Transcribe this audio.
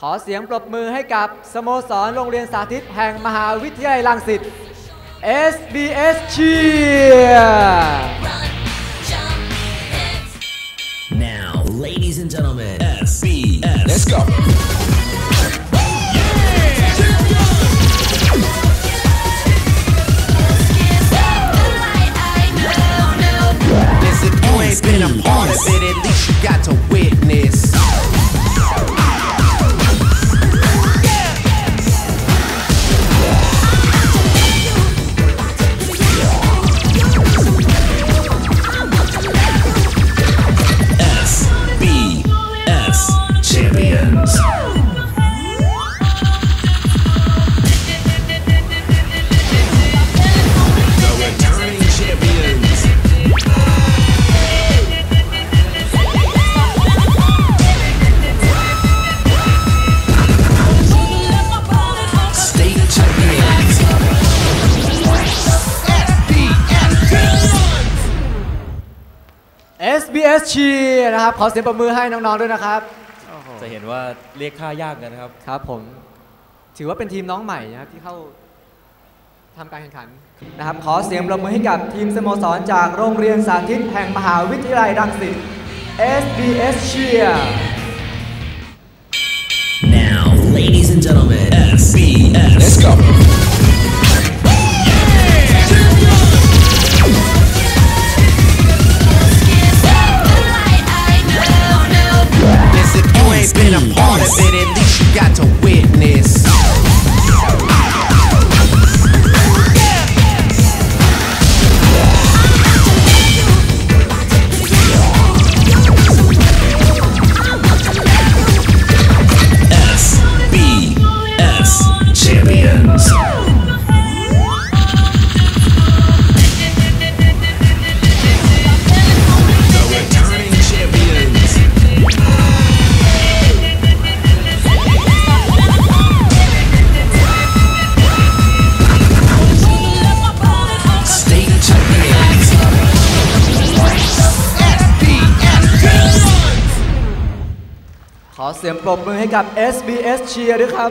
ขอเสียงปรบมือให้กับสโมสรโรงเรียนสาธิตแห่งมหาวิทยาลัยรังสิต SBS Cheer Now, ladies and gentlemen, SBS. Let's go. Listen, you ain't been a part of it, at least you SBS Cheer นะครับ ขอเสียงปรบมือให้น้องๆด้วยนะครับ จะเห็นว่าเรียกค่ายากกันนะครับ ครับผม ถือว่าเป็นทีมน้องใหม่นะครับที่เข้าทำการแข่งขันนะครับ ขอเสียงปรบมือให้กับทีมสโมสรจากโรงเรียนสาธิตแห่งมหาวิทยาลัยรังสิต SBS Cheer Now, ladies and gentlemen, SBS. Listen, you ain't been a part of it, at least you got to witness. Champions. ขอเสียงปรบมือให้กับ SBS Cheer ด้วยครับ